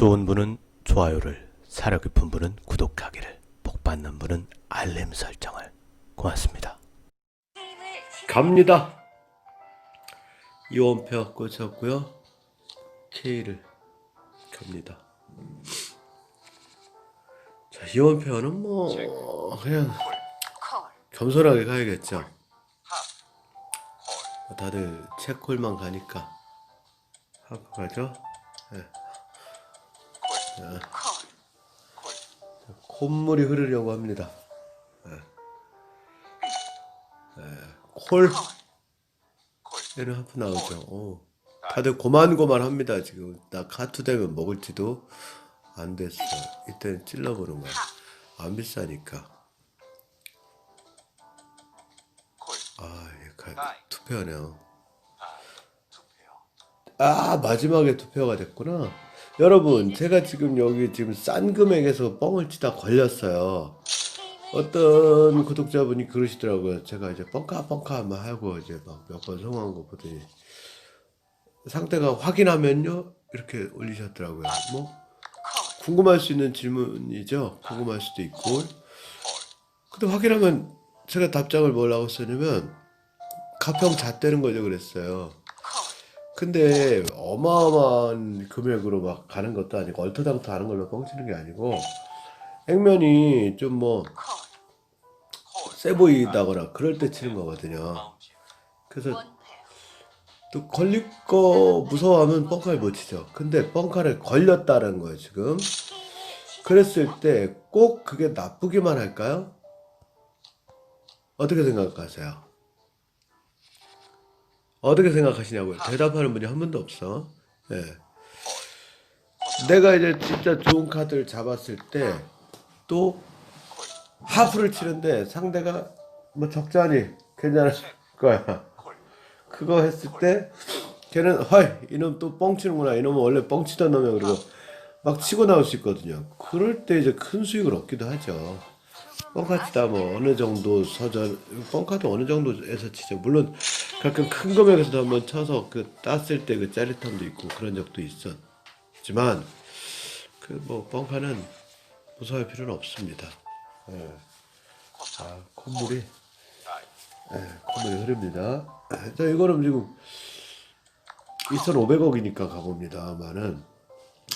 좋은 분은 좋아요를, 사려 깊은 분은 구독하기를, 복 받는 분은 알림 설정을. 고맙습니다. 갑니다. 이원표 꽂혔고요. K를 갑니다. 자, 이원표는 뭐 그냥 겸손하게 가야겠죠. 다들 체콜만 가니까 하고 가죠. 예. 자, 콧물이 흐르려고 합니다. 예. 예, 콜. 얘는 하프 나오죠. 오. 다들 고만고만합니다 지금. 나 카투 되면 먹을지도 안 됐어. 이때는 찔러보는 거야. 안 비싸니까. 아, 얘 가, 투표하네요. 아, 마지막에 투표가 됐구나. 여러분, 제가 지금 여기 지금 싼 금액에서 뻥을 치다 걸렸어요. 어떤 구독자분이 그러시더라고요. 제가 이제 뻥카 뻥카 막 하고 이제 막 몇 번 성공한 거 보더니 상태가 확인하면요 이렇게 올리셨더라고요. 뭐 궁금할 수 있는 질문이죠. 궁금할 수도 있고. 근데 확인하면 제가 답장을 뭐라고 썼냐면 가평 잣대는 거죠 그랬어요. 근데 어마어마한 금액으로 막 가는 것도 아니고 얼토당토 하는 걸로 뻥치는 게 아니고 액면이 좀 뭐 세 보이다거나 그럴 때 치는 거거든요. 그래서 또 걸릴 거 무서워하면 뻥카를 못 치죠. 근데 뻥카를 걸렸다는 거예요 지금. 그랬을 때 꼭 그게 나쁘기만 할까요? 어떻게 생각하세요? 어떻게 생각하시냐고요? 대답하는 분이 한 분도 없어. 예. 내가 이제 진짜 좋은 카드를 잡았을 때 또 하프를 치는데 상대가 뭐 적잖이 괜찮을 거야. 그거 했을 때 걔는 헐 이놈 또 뻥치는구나 이놈은 원래 뻥치던 놈이야 그리고 막 치고 나올 수 있거든요. 그럴 때 이제 큰 수익을 얻기도 하죠. 뻥카치다 뭐 어느 정도 서전 뻥카도 어느 정도에서 치죠. 물론 가끔 큰 금액에서도 한번 쳐서 그 땄을 때 그 짜릿함도 있고 그런 적도 있었지만 그 뭐 뻥카는 무서워할 필요는 없습니다. 예. 아 콧물이 예, 콧물이 흐릅니다. 자 이거는 지금 2,500억이니까 가봅니다만은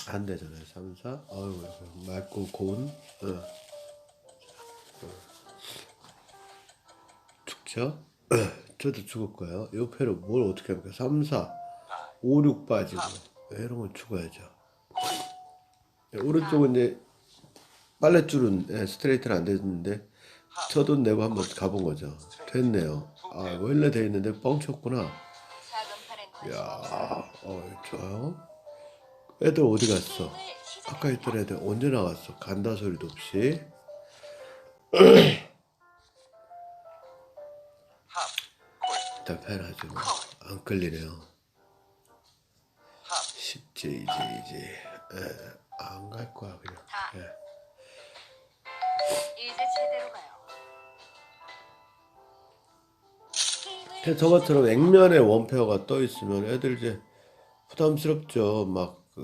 안 되잖아요. 3, 4. 어유 맑고 고운. 어. 죽죠? 저도 죽을 거예요. 이 패로 뭘 어떻게 합니까? 3, 4, 5, 6 빠지고 이런 건 죽어야죠. 네, 오른쪽은 이제 빨랫줄은 예, 스트레이트는 안 됐는데 첫돈 내고 한번 가본 거죠. 됐네요. 아 원래 돼 있는데 뻥쳤구나. 야, 어 좋아요. 애들 어디 갔어? 아까 있던 애들 언제 나왔어? 간다 소리도 없이. 일단 편하죠. 뭐. 안 끌리네요. 쉽지 이제 이제 안 갈 거야 그냥. 예. 이제 제대로 가요. 저것처럼 액면에 원페어가 떠 있으면 애들 이제 부담스럽죠. 막 그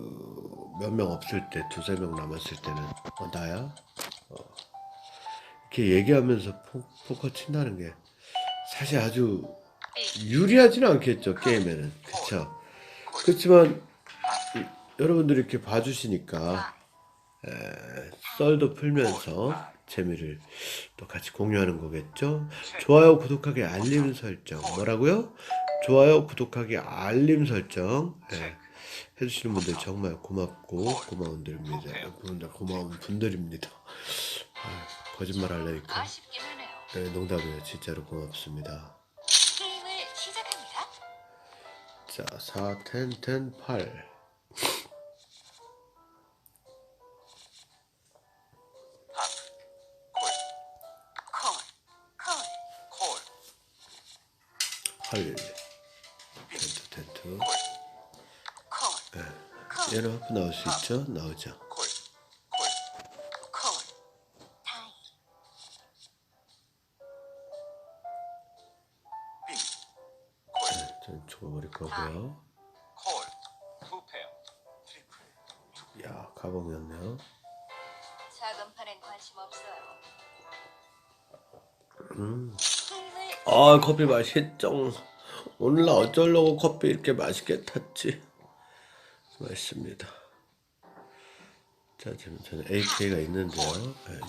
몇 명 없을 때 두세 명 남았을 때는 어 나야? 어. 이렇게 얘기하면서 포, 포커 친다는 게 사실 아주 유리하지는 않겠죠 게임에는 그렇죠. 그렇지만 이- 여러분들이 이렇게 봐주시니까 에, 썰도 풀면서 재미를 또 같이 공유하는 거겠죠. 좋아요, 구독하기, 알림 설정. 뭐라고요? 좋아요, 구독하기, 알림 설정. 예, 해주시는 분들 정말 고맙고 고마운 분들입니다. 분들 고마운 분들입니다. 아, 거짓말 하네요. 네, 농담이에요. 진짜로 고맙습니다. 자, 4, 10, 10, 8. 콜, 콜. 8. 텐트, 텐트. 콜, 얘는 하프 나올 수 있죠? 나오죠. 죽어버릴 거고요. 콜, 투페어, 트리플, 야, 가봉이었네요. 작은 판엔 관심 없어요. 음. 아 커피 맛있죠. 오늘 나 어쩌려고 커피 이렇게 맛있게 탔지. 맛있습니다. 자 지금 저는 AK가 있는데요. 네?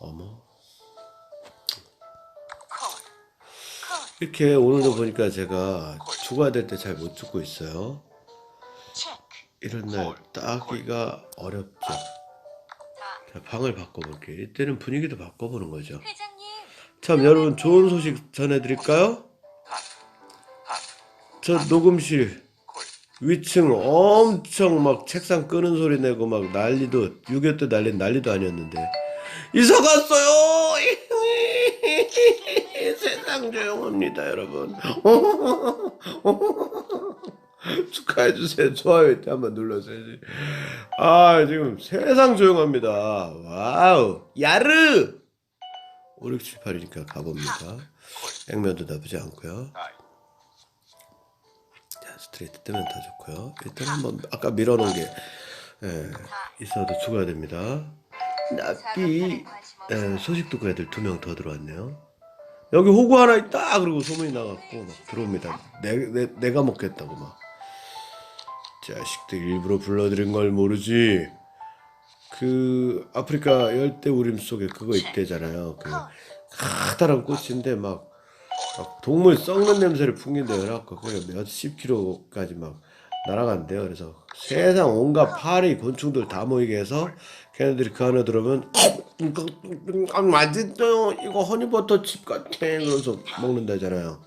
어머. 이렇게 오늘도 보니까 제가 주가 될 때 잘 못 죽고 있어요. 이런 날 따기가 어렵죠. 다. 자, 방을 바꿔볼게요. 이때는 분위기도 바꿔보는 거죠. 참 여러분 좋은 소식 전해드릴까요? 저 녹음실 위층 엄청 막 책상 끄는 소리 내고 막 난리도 6.25 때 난리 난리도 아니었는데 이사 갔어요. 세상 조용합니다 여러분. 축하해 주세요. 좋아요 이때 한번 눌러줘야지. 아 지금 세상 조용합니다. 와우 야르 5678이니까 가봅니다. 액면도 나쁘지 않고요. 자, 스트레이트 뜨면 더 좋고요. 일단 한번 아까 밀어놓은 게 예, 있어도 추가가 됩니다. 나비 예, 소식 듣고 애들 두 명 더 들어왔네요. 여기 호구 하나 있다 그리고 소문이 나갖고 막 들어옵니다. 내, 내, 내가 먹겠다고 막. 자식들 일부러 불러들인 걸 모르지. 그 아프리카 열대 우림 속에 그거 있대잖아요. 그 커다란 꽃인데 막, 막 동물 썩는 냄새를 풍긴대요. 그래갖고 그게 몇십 킬로까지 막 날아간대요. 그래서 세상 온갖 파리 곤충들 다 모이게 해서 걔네들이 그 안에 들어오면 아, 맛있어요. 이거 허니버터 칩 같아. 그래서 먹는다잖아요.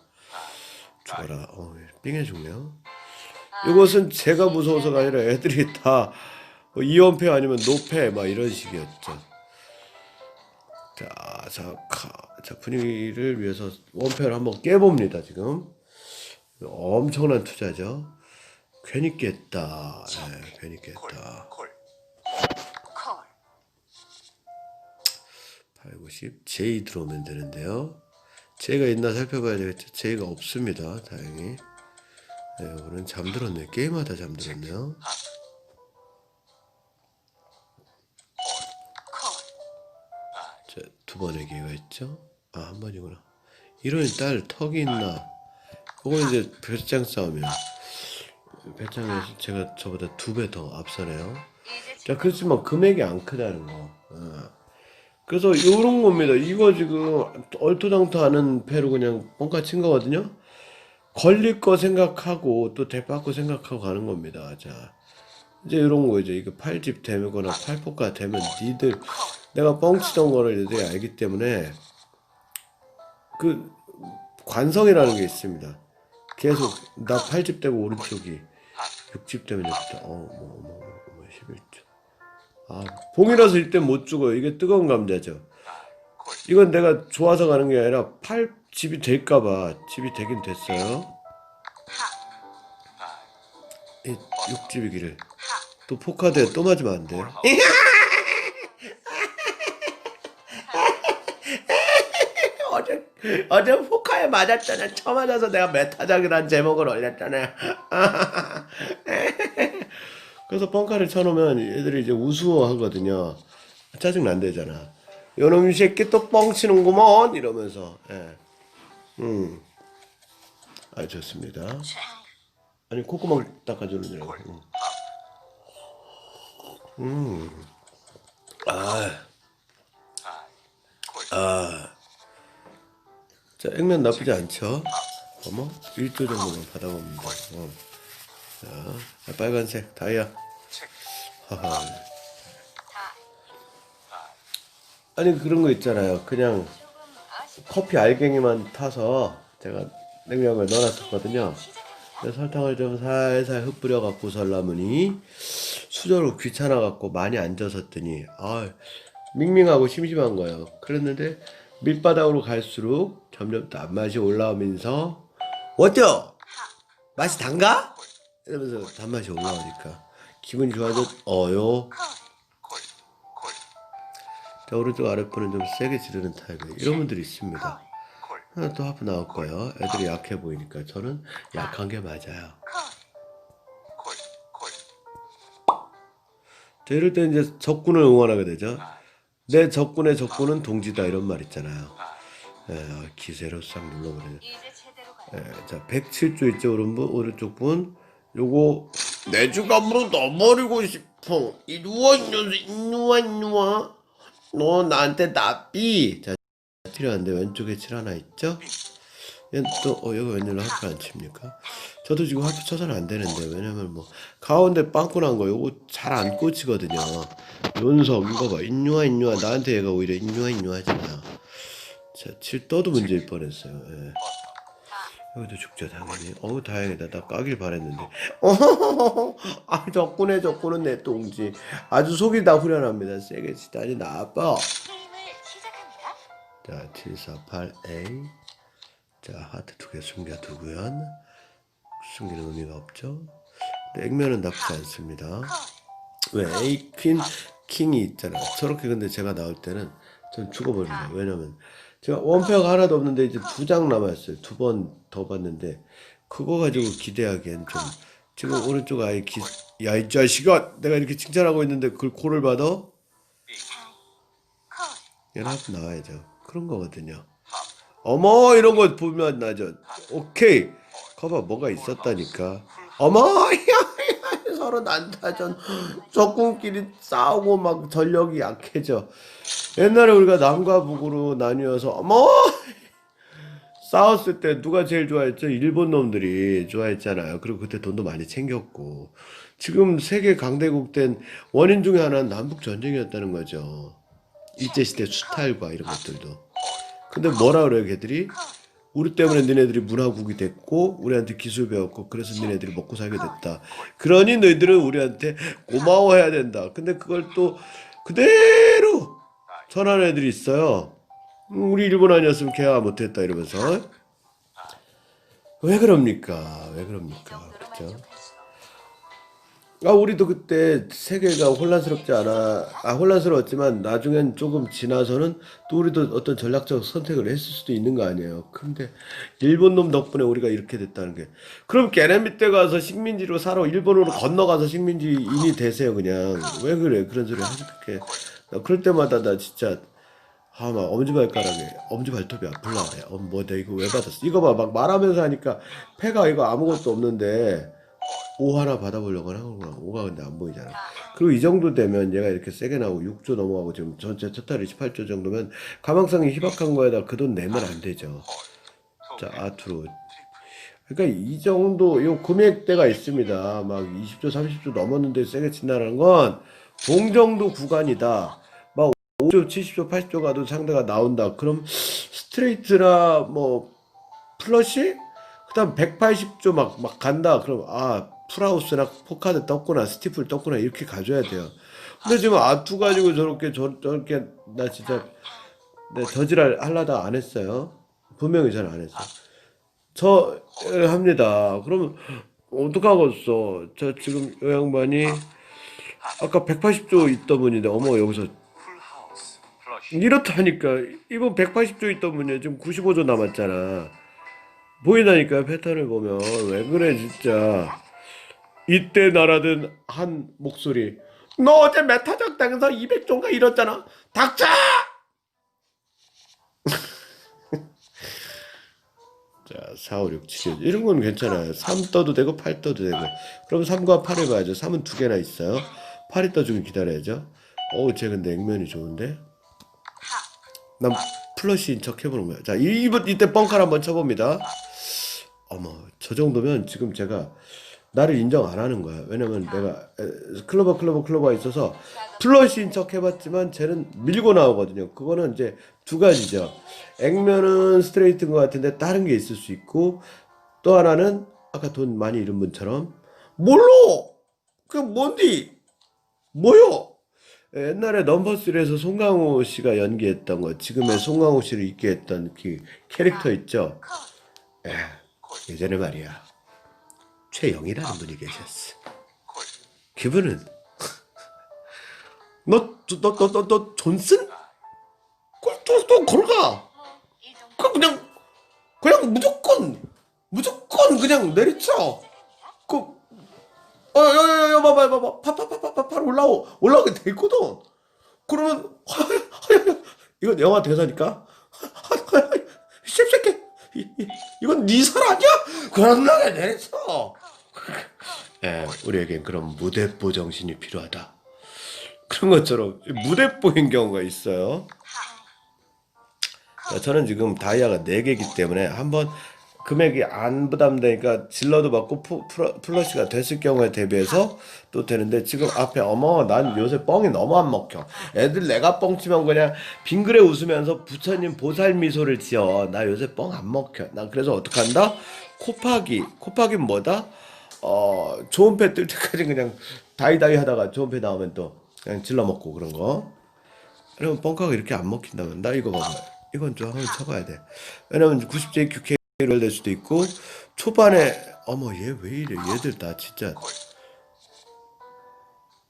죽어라. 어, 삥해 죽네요. 이것은 제가 무서워서가 아니라 애들이 다뭐 이원패 아니면 노패 막 이런 식이었죠. 자, 자, 카, 자 분위기를 위해서 원패를 한번 깨봅니다 지금. 엄청난 투자죠. 괜히 깼다. 네, 괜히 깼다. 콜. 890 J 들어오면 되는데요. J가 있나 살펴봐야 되겠죠. J가 없습니다. 다행히. 네, 오늘은 잠들었네요. 게임하다 잠들었네요. 콜. 자, 두 번의 기회가 있죠. 아, 한 번이구나. 이런 딸 턱이 있나? 그거 이제 배짱 싸움이야. 배짱에서 제가 저보다 두 배 더 앞서네요. 이제 자, 그렇지만 금액이 안 크다는 거. 어. 그래서 요런 겁니다. 이거 지금 얼토당토하는 패로 그냥 뻥카 친 거거든요. 걸릴 거 생각하고 또 대받고 생각하고 가는 겁니다. 자, 이제 이런 거죠. 이거 팔집 되거나 팔포가 되면 니들 내가 뻥치던 거를 니들이 알기 때문에 그 관성이라는 게 있습니다. 계속 나 팔집 되고 오른쪽이 육집 되면 여기다 어 뭐 뭐, 뭐, 11조. 아, 봉이라서 이때 못 죽어요. 이게 뜨거운 감자죠. 이건 내가 좋아서 가는 게 아니라 팔 집이 될까봐 집이 되긴 됐어요. 이 육집이기를 또 포카드에 또 맞으면 안 돼. 어제 어제 포카에 맞았잖아. 쳐 맞아서 내가 메타작이라는 제목을 올렸잖아요. 그래서 뻥카를 쳐놓으면 애들이 이제 우스워하거든요. 짜증 난대잖아. 요놈 새끼 또 뻥치는구먼 이러면서. 예. 음. 아 좋습니다. 아니 콧구멍 닦아주느냐고. 음. 음. 아. 아. 자, 액면 나쁘지 않죠? 어머, 1조 정도만 받아봅니다. 어. 자, 빨간색 다이아. 하하. 다. 아니 그런 거 있잖아요. 그냥. 커피 알갱이만 타서 제가 냉장고에 넣어놨었거든요. 설탕을 좀 살살 흩뿌려 갖고 설라무니 수저로 귀찮아 갖고 많이 안 젖었더니 아 밍밍하고 심심한 거예요. 그랬는데 밑바닥으로 갈수록 점점 단맛이 올라오면서 어때요? 맛이 단가? 이러면서 단맛이 올라오니까 기분이 좋아졌어요. 콜. 자, 오른쪽 아랫부는 좀 세게 지르는 타입이에요. 이런 분들이 있습니다. 하나 또 하프 나올 거예요. 애들이 약해 보이니까 저는 약한 게 맞아요. 콜. 자, 이럴 때 이제 적군을 응원하게 되죠. 내 적군의 적군은 동지다 이런 말 있잖아요. 예, 기세로 싹 가. 예, 자, 107조 있죠, 오른분, 오른쪽 분. 요거 내 주감으로 넣어버리고 싶어. 이리와, 이리와, 이리와. 너 나한테 나삐. 자, 필요한데 왼쪽에 칠 하나 있죠? 얘 또, 어, 여기 웬일로 하프 안 칩니까? 저도 지금 하프 쳐서는 안 되는데, 왜냐면 뭐, 가운데 빵꾸 난 거, 요거 잘 안 꽂히거든요. 연석, 이거 봐. 인류화, 인류화. 나한테 얘가 오히려 인류화 하잖아요. 자, 칠 떠도 문제일 뻔했어요. 예. 여기도 죽죠, 당연히. 어우, 다행이다. 나 까길 바랬는데. 어허허허. 아, 적군의 적군은 내 동지. 아주 속이 다 후련합니다. 세게 치다니 나빠. 자, 748A. 자, 하트 두 개 숨겨두고요. 숨기는 의미가 없죠. 액면은 나쁘지 않습니다. 콜. 왜 A 퀸 킹이 있잖아. 저렇게 근데 제가 나올 때는 전 죽어버립니다. 왜냐면 제가 원패가 하나도 없는데 이제 두 장 남았어요. 두 번 더 봤는데 그거 가지고 기대하기엔 좀 지금 오른쪽 아이 기... 야 이 자식아 내가 이렇게 칭찬하고 있는데 그걸 코를 받아? 콜. 얘는 하고 나와야죠. 그런 거거든요. 어머 이런 거 보면 나죠. 오케이. 거봐 뭐가 있었다니까. 어머 야 야 서로 난타전 적군끼리 싸우고 막 전력이 약해져. 옛날에 우리가 남과 북으로 나뉘어서 어머 싸웠을 때 누가 제일 좋아했죠? 일본 놈들이 좋아했잖아요. 그리고 그때 돈도 많이 챙겼고. 지금 세계 강대국 된 원인 중에 하나는 남북 전쟁이었다는 거죠. 일제 시대 수탈과 이런 것들도. 근데 뭐라 그래요, 걔들이? 우리 때문에 너네들이 문화국이 됐고, 우리한테 기술 배웠고, 그래서 너네들이 먹고 살게 됐다. 그러니 너희들은 우리한테 고마워해야 된다. 근데 그걸 또 그대로 전하는 애들이 있어요. 음, 우리 일본 아니었으면 개화 못했다 이러면서. 왜 그럽니까? 왜이 그럽니까? 그죠? 아, 우리도 그때 세계가 혼란스럽지 않아. 아, 혼란스러웠지만 나중엔 조금 지나서는 또 우리도 어떤 전략적 선택을 했을 수도 있는 거 아니에요. 근데 일본 놈 덕분에 우리가 이렇게 됐다는 게. 그럼 걔네 밑에 가서 식민지로 살아. 일본으로 건너가서 식민지인이 되세요, 그냥. 왜 그래? 그런 소리 하실게. 나 그럴 때마다 나 진짜 아, 막 엄지발가락에 엄지발톱이 아플라 그래. 어, 뭐, 내 이거 왜 받았어? 이거 봐, 막 말하면서 하니까 패가 이거 아무것도 없는데 오 하나 받아보려고 하는구나. 오가 근데 안 보이잖아. 그리고 이 정도 되면 얘가 이렇게 세게 나오고 6조 넘어가고 지금 전체 토탈이 18조 정도면 가망성이 희박한 거에다 그 돈 내면 안 되죠. 자, 아투로. 그러니까 이 정도 요 금액대가 있습니다. 막 20조, 30조 넘었는데 세게 친다는 건 동정도 구간이다. 막 5조, 70조, 80조 가도 상대가 나온다. 그럼 스트레이트나 뭐 플러시? 그다음 180조 막 막 간다. 그럼 아 풀하우스나 포카드 떴구나, 스티플 떴구나 이렇게 가져야 돼요. 근데 지금 아투 가지고 저렇게 저, 저렇게 나 진짜 내 저지랄 할라다 안 했어요. 분명히 저는 안 했어요. 저 에, 합니다. 그러면 어떡하겠어? 저 지금 요 양반이 아까 180조 있던 분인데 어머 여기서 이렇다니까 이번 180조 있던 분이 지금 95조 남았잖아. 보이다니까 패턴을 보면 왜 그래 진짜. 이때 날아든 한 목소리. 너 어제 메타적 당에서 200조인가 잃었잖아. 닥쳐! 자, 4, 5, 6, 7. 이런 건 괜찮아요. 3 떠도 되고 8 떠도 되고. 그럼 3과 8을 봐야죠. 3은 두 개나 있어요. 8이 떠주면 기다려야죠. 어우, 쟤 근데 액면이 좋은데? 난 플러시인 척 해보는 거야. 자, 이, 이때 뻥칼 한번 쳐봅니다. 어머, 저 정도면 지금 제가 나를 인정 안 하는 거야. 왜냐면 내가 에, 클로버 클로버 클로버가 있어서 플러시인 척 해봤지만 쟤는 밀고 나오거든요. 그거는 이제 두 가지죠. 액면은 스트레이트인 것 같은데 다른 게 있을 수 있고 또 하나는 아까 돈 많이 잃은 분처럼 몰라! 그게 뭔디? 뭐요? 옛날에 넘버3에서 송강호 씨가 연기했던 거, 지금의 송강호 씨를 있게 했던 그 캐릭터 있죠? 콜. 예, 예전에 말이야. 최영이라는 분이 계셨어. 콜 그분은, 너, 너, 너, 너, 너, 존슨? 그, 또, 또, 걸어가! 그, 그냥, 그냥 무조건, 무조건 그냥 내리쳐! 그, 어, 야, 봐봐, 봐봐. 파, 파, 파, 파, 파, 파는 올라오 올라오게 돼 있거든. 그러면 이건 영화 대사니까. 씹새끼 이건 네살 아니야? 그런 놈에 내렸어. 예, 우리에겐 그런 무대뽀 정신이 필요하다. 그런 것처럼 무대뽀인 경우가 있어요. 자, 저는 지금 다이아가 4개이기 때문에 한번 금액이 안 부담되니까 질러도 받고 푸- 프러- 플러시가 됐을 경우에 대비해서 또 되는데 지금 앞에 어머 난 요새 뻥이 너무 안 먹혀. 애들 내가 뻥 치면 그냥 빙그레 웃으면서 부처님 보살 미소를 지어. 나 요새 뻥 안 먹혀. 난 그래서 어떻게 한다? 코파기. 코파기는 뭐다? 어 좋은 패 뜰 때까지 그냥 다이다이 하다가 좋은 패 나오면 또 그냥 질러 먹고 그런 거. 그러면 뻥카가 이렇게 안 먹힌다면 나 이거 봐봐. 이건 좀 한번 쳐봐야 돼. 왜냐면 90제 QK를 될 수도 있고 초반에 어머 얘 왜 이래? 얘들 다 진짜.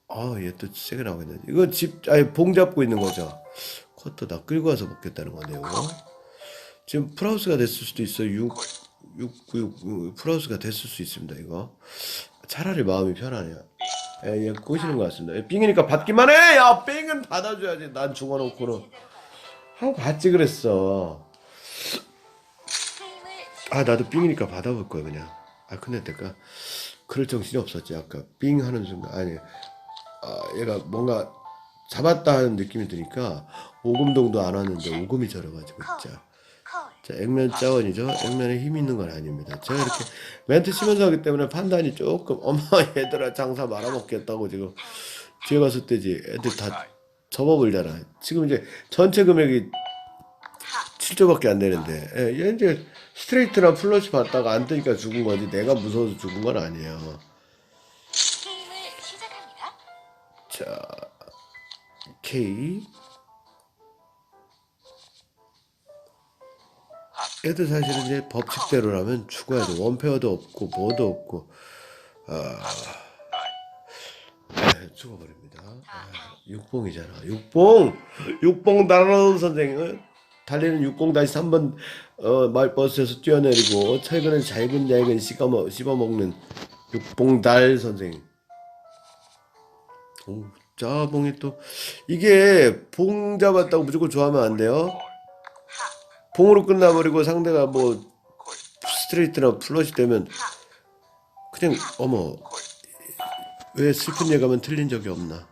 아얘 또 세게 나오겠네. 이거 집 아니 봉 잡고 있는 거죠. 컷도 다 끌고 와서 먹겠다는 거네요. 지금 프라우스가 됐을 수도 있어 6 6 9 6 프라우스가 됐을 수 있습니다 이거. 차라리 마음이 편하네요. 예, 얘 꼬시는 것 같습니다. 예, 삥이니까 받기만 해야 삥은 받아줘야지. 난 죽어놓고는. 하고 받지 그랬어 아 나도 삥이니까 받아볼 거야 그냥. 아 근데 내가 그럴 정신이 없었지 아까. 삥 하는 순간. 아니 아 얘가 뭔가 잡았다 하는 느낌이 드니까 오금동도 안 왔는데 오금이 저려가지고 진짜. 콜. 자 액면 짜원이죠. 액면에 힘 있는 건 아닙니다. 제가 이렇게 멘트 치면서 하기 때문에 판단이 조금 어머 얘들아 장사 말아먹겠다고 지금 뒤에 갔을 때지 애들 다 접어버리잖아. 지금 이제 전체 금액이 7조밖에 안 되는데. 예, 얘 이제 스트레이트나 플러시 받다가 안 뜨니까 죽은 거지. 내가 무서워서 죽은 건 아니에요. 게임을 시작합니다. 자 K. 애들 사실은 이제 법칙대로라면 죽어야 돼. 원페어도 없고 뭐도 없고. 아 네, 죽어버립니다. 아, 육봉이잖아. 육봉! 육봉 달아놓은 선생은 달리는 60-3번 어, 마을버스에서 뛰어내리고 최근에 잘근잘근 씹어먹, 씹어먹는 육봉달 선생 오, 짜봉이 또 이게 봉 잡았다고 무조건 좋아하면 안 돼요. 봉으로 끝나버리고 상대가 뭐 스트레이트나 플러시 되면 그냥 어머 왜 슬픈 예감은 틀린 적이 없나?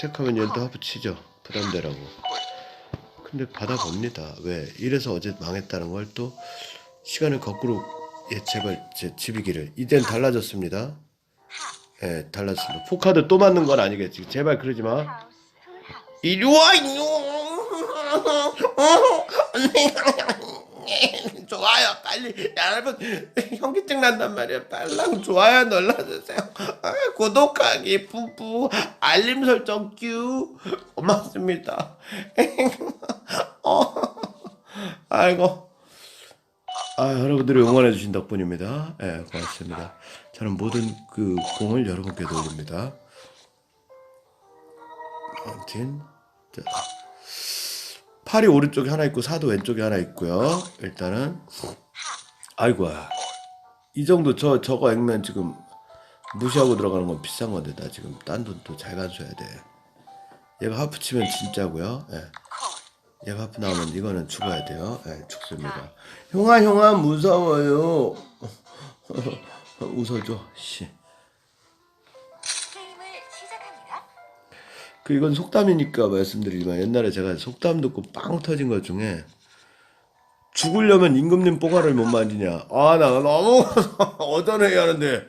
체크하면 얘도 하프 치죠 부담되라고. 근데 받아봅니다. 왜? 이래서 어제 망했다는 걸 또 시간을 거꾸로 예 제발 제 집이기를 이젠 달라졌습니다. 예, 달랐습니다. 포카드 또 맞는 건 아니겠지. 제발 그러지 마. 이리 와, 이놈. 좋아요, 빨리. 여러분, 현기증 난단 말이야. 빨랑 좋아요 눌러주세요. 아, 구독하기, 뿌뿌, 알림 설정 큐. 고맙습니다. 어, 아이고. 아, 여러분들이 응원해 주신 덕분입니다. 예, 고맙습니다. 저는 모든 그 공을 여러분께 돌립니다. 아무튼 자, 팔이 오른쪽에 하나 있고 사도 왼쪽에 하나 있고요. 일단은 아이고야. 이 정도 저 저거 액면 지금 무시하고 들어가는 건 비싼 건데 나 지금 딴 돈 또 잘 가져야 돼. 얘가 하프 치면 진짜고요. 예. 콜. 얘가 하프 나오면 이거는 죽어야 돼요. 예, 죽습니다. 형아 형아 무서워요. 웃어줘. 씨. 그 이건 속담이니까 말씀드리지만 옛날에 제가 속담 듣고 빵 터진 것 중에 죽으려면 임금님 뽀가를 못 만지냐. 아, 나 너무 어전해야 하는데.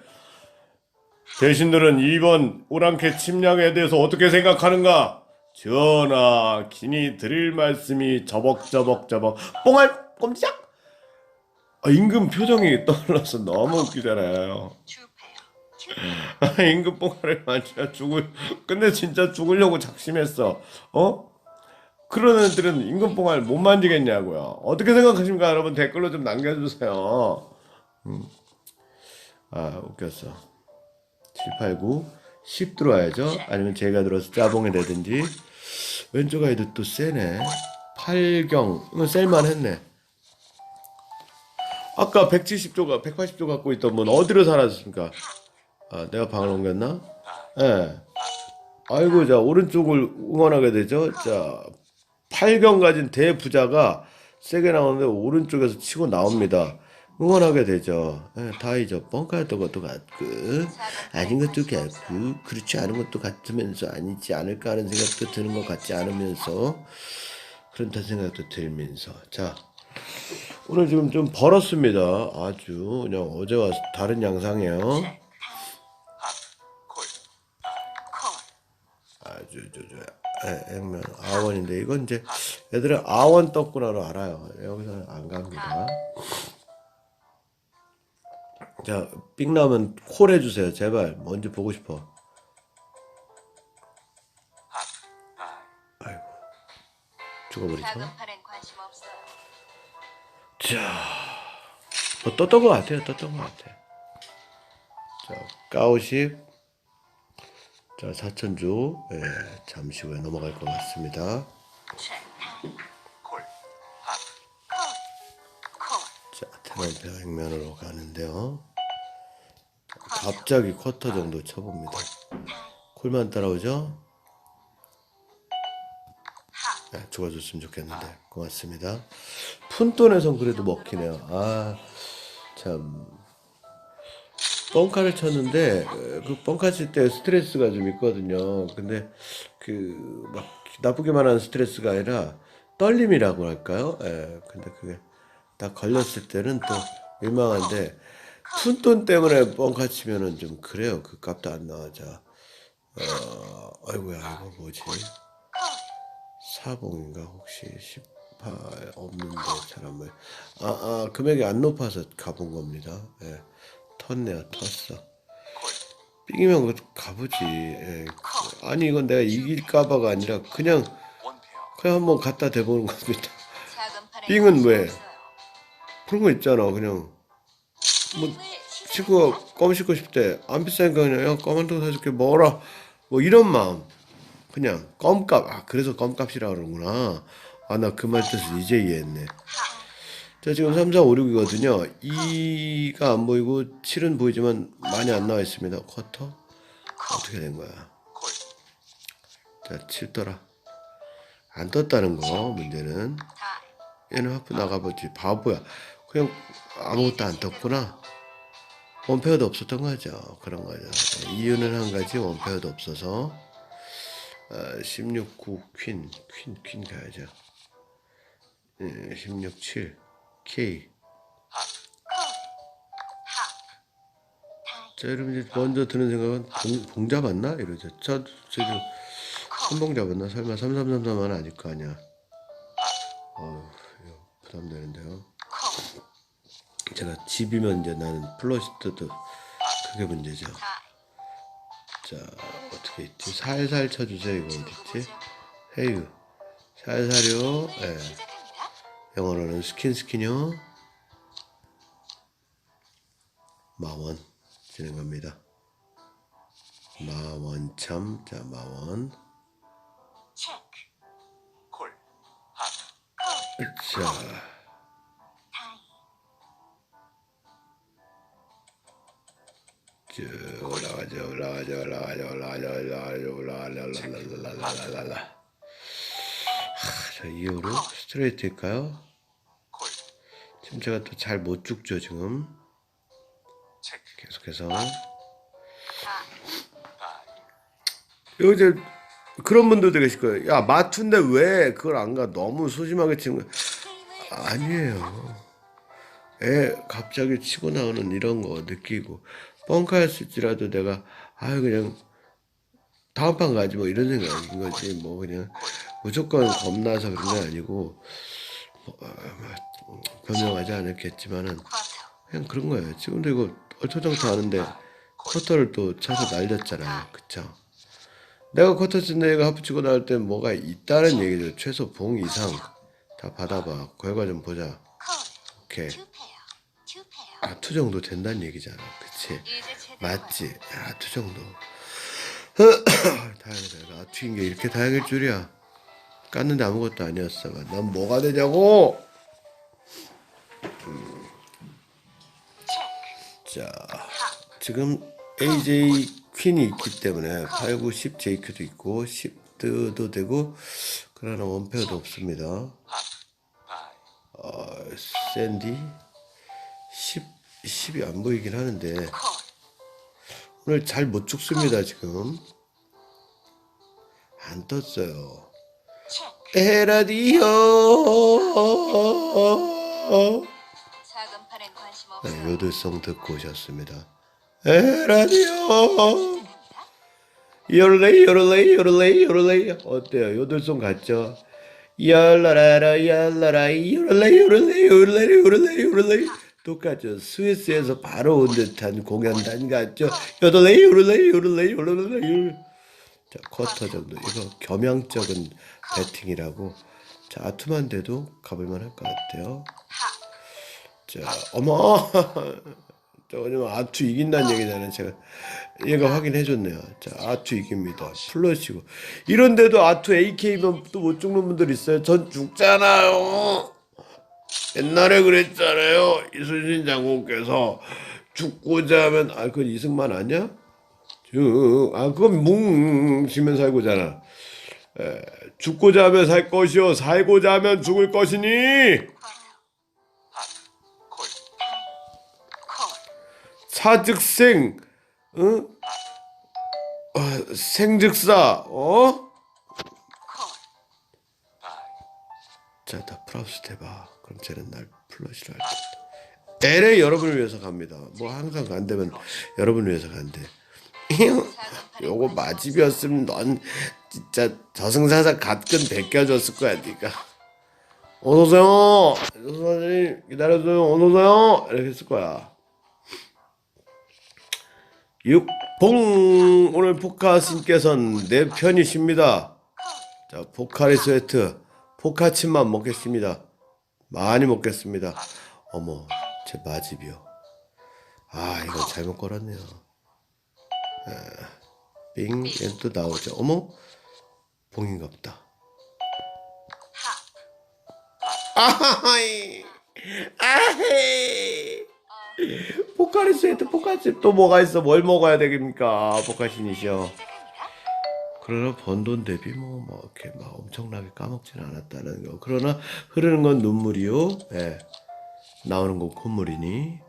대신들은 이번 오랑캐 침략에 대해서 어떻게 생각하는가? 전하, 긴히 드릴 말씀이 저벅저벅저벅 뽕알 꼼짝. 아, 임금 표정이 떠올라서 너무 웃기잖아요. 임금 뽕가를 맞춰 죽을 근데 진짜 죽으려고 작심했어. 어? 그런 애들은 임금 뽕알 못 만지겠냐고요. 어떻게 생각하십니까? 여러분 댓글로 좀 남겨주세요. 음. 아 웃겼어. 7, 8, 9 10 들어와야죠? 아니면 제가 들어서 짜봉이 되든지. 왼쪽 아이도 또 세네. 8경. 이건 셀만 했네. 아까 170조가 180조 갖고 있던 분 어디로 사라졌습니까 아, 내가 방을 옮겼나? 예. 아이고, 자, 오른쪽을 응원하게 되죠. 자, 8경 가진 대부자가 세게 나오는데 오른쪽에서 치고 나옵니다. 응원하게 되죠. 예, 다이죠. 뻥카였던 것도 같고, 아닌 것도 같고, 그렇지 않은 것도 같으면서 아니지 않을까 하는 생각도 드는 것 같지 않으면서, 그런다 생각도 들면서. 자, 오늘 지금 좀 벌었습니다. 아주 그냥 어제와 다른 양상이에요. 콜. 아주 저저 액면 아원인데 이건 이제 애들은 아원 떴구나로 알아요. 여기서는 안 갑니다. 자, 삑 나면 콜 해주세요. 제발 뭔지 보고 싶어. 아이. 아이고 죽어버리죠. 자, 뭐 떴던 것 같아요. 떴던 것 같아요. 자, 까오십. 자, 사천주. 예, 잠시 후에 넘어갈 것 같습니다. 자, 테란페어 액면으로 가는데요. 갑자기 쿼터 정도 쳐봅니다. 콜만 따라오죠? 네, 죽어줬으면 좋겠는데 고맙습니다. 푼돈에선 그래도 먹히네요. 아, 참. 뻥카를 쳤는데 어, 그 뻥카 칠 때 스트레스가 좀 있거든요. 근데 그 막 나쁘게만 하는 스트레스가 아니라 떨림이라고 할까요? 예. 근데 그게 딱 걸렸을 때는 또 민망한데 푼돈 때문에 뻥카 치면은 좀 그래요. 그 값도 안 나와져. 어, 아이고야, 이거 뭐지? 사봉인가 혹시 18 없는데 사람을 아, 아 금액이 안 높아서 가본 겁니다. 예. 텄네요, 텄어. 삥이면 그 가보지. 예. 아니 이건 내가 이길까봐가 아니라 그냥. 그냥 한번 갖다 대보는 겁니다. 삥은 왜? 그런 거 있잖아, 그냥 뭐. 친구가 껌 씹고 싶대. 안 비싸니까 그냥 야, 껌 한 통 사줄게 먹어라. 뭐 이런 마음. 그냥 껌값. 아 그래서 껌값이라 그러는구나. 아 나 그 말 뜻을 이제 이해했네. 자 지금 3, 4, 5, 6이거든요. 2가 안 보이고 7은 보이지만 많이 안 나와 있습니다. 쿼터 어떻게 된 거야? 콜. 자, 7 떠라. 안 떴다는 거 문제는. 얘는 하프 나가보지 바보야 그냥 아무것도 안 떴구나 원페어도 없었던 거죠 그런 거죠 이유는 한 가지 원페어도 없어서 아, 16, 9, 퀸, 퀸, 퀸 가야죠 예, 16, 7, K 자 여러분 이제 먼저 드는 생각은 봉, 봉 잡았나? 이러죠 저, 저 지금 선봉 잡았나? 설마 3333은 아닐 거 아니야 이거 부담되는데요 제가 집이면 이제 나는 플러시트도 그게 문제죠. 자 어떻게 있지? 살살 쳐주세요. 이거 어디 있지? 헤유 살살요. 예. 영어로는 스킨 스킨요. 마원 진행합니다. 마원참 자 마원 체크. 콜. 핫. 콜. 자 다이. 쭉 올라가죠 올라가죠 올라가죠 올라가죠 올라가죠 올라가죠 올라가죠 자 이후로 스트레이트일까요? 콜. 지금 제가 또 잘 못 죽죠 지금. 계속해서. 여기 이제 그런 분들도 계실 거예요 야 마투인데 왜 그걸 안 가 너무 소심하게 치는 힘을 아니에요 애 갑자기 치고 나오는 이런 거 느끼고 뻥카였을지라도 내가 아유 그냥 다음 판 가지 뭐 이런 생각인 거지 뭐 그냥 무조건 겁나서 그런 건 아니고 뭐, 아, 뭐, 변명하지 않았겠지만은. 그냥 그런 거예요. 지금도 이거 얼토당토 하는데 쿼터를 또 차서 날렸잖아요. 그쵸? 내가 쿼터 쓴 애가 하프 치고 나올 때 뭐가 있다는 얘기죠. 최소 봉 이상 다 받아봐. 결과 좀 보자. 콜. 오케이. 아투 정도 된다는 얘기잖아. 그치? 맞지? 아투 정도. 다행이다. 아투인 게 이렇게 다행일 줄이야 깠는데 아무것도 아니었어 난 뭐가 되냐고 음. 자 지금 AJ 퀸이 있기 때문에 8, 9, 10 제이크도 있고 10도 되고 그러나 원페어도 없습니다. 어, 샌디 10 10이 안 보이긴 하는데 콜. 오늘 잘 못 죽습니다 지금 안 떴어요. 에라디오 네. 요들송 듣고 오셨습니다. 에라디오 시작합니다. 요를레이 요를레이 요를레이 요를레이 어때요? 요들송 같죠? 열라라라 열라라이 요를레이 요를레이 요를레이 요를레이 요를레이 똑같죠? 스위스에서 바로 온 듯한 공연단 같죠? 요를레이 요를레이 요를레이 요를레이 자 쿼터 정도 이거 겸양적인 배팅이라고 자 아투만 돼도 가볼만 할 것 같아요. 하. 자, 어머, 저거 좀 아투 이긴다는 얘기잖아요. 제가 얘가 확인해 줬네요. 자, 아투 이깁니다. 플러시고 이런데도 아투 AK면 또 못 죽는 분들 있어요. 전 죽잖아요. 옛날에 그랬잖아요. 이순신 장군께서 죽고자 하면 아 그건 이승만 아니야? 쭉, 아 그건 뭉치면 살고잖아. 에, 죽고자 하면 살 것이요 살고자 하면 죽을 것이니. 사즉생, 응? 어, 생즉사, 어? 콜. 바이 자, 다 플러스 대봐. 그럼 쟤는 날 플러시를 할 거다. LA 여러분을 위해서 갑니다. 뭐 항상 간다면 여러분을 위해서 간대. 요거 관심 마집이었으면 넌 진짜 저승사자 갓근 벗겨줬을 거야, 네가. 어서 오세요. 선생님 기다려줘요. 어서 오세요. 이렇게 했을 거야. 육봉 오늘 포카신께서는 내 편이십니다. 자, 포카리 스웨트 포카침만 먹겠습니다. 많이 먹겠습니다. 어머, 제 마집이요. 아, 이거 잘못 걸었네요. 빙, 얘는 또 나오죠. 어머, 봉인가 보다. 아하이, 아헤이. 포카리 스웨트 포카칩 또 뭐가 있어? 뭘 먹어야 되겠습니까? 시작합니다. 그러나 번 돈 대비 뭐, 뭐 이렇게 막 엄청나게 까먹지는 않았다는 거. 그러나 흐르는 건 눈물이요. 예. 나오는 건 콧물이니.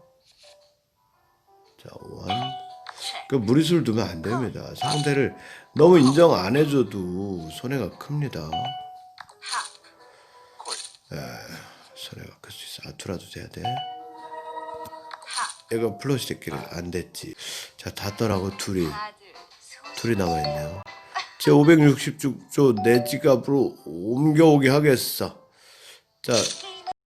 자, 원. 그 무리수를 두면 안 됩니다. 상대를 너무 인정 안 해줘도 손해가 큽니다. 하. 콜 손해가 클 수 있어. 아투라도 돼야 돼. 하. 얘가 플러시 됐기를 안 됐지. 자, 다 떠나고 둘이. 둘이 남아 있네요. 제 560조 내 지갑으로 옮겨오게 하겠어. 자,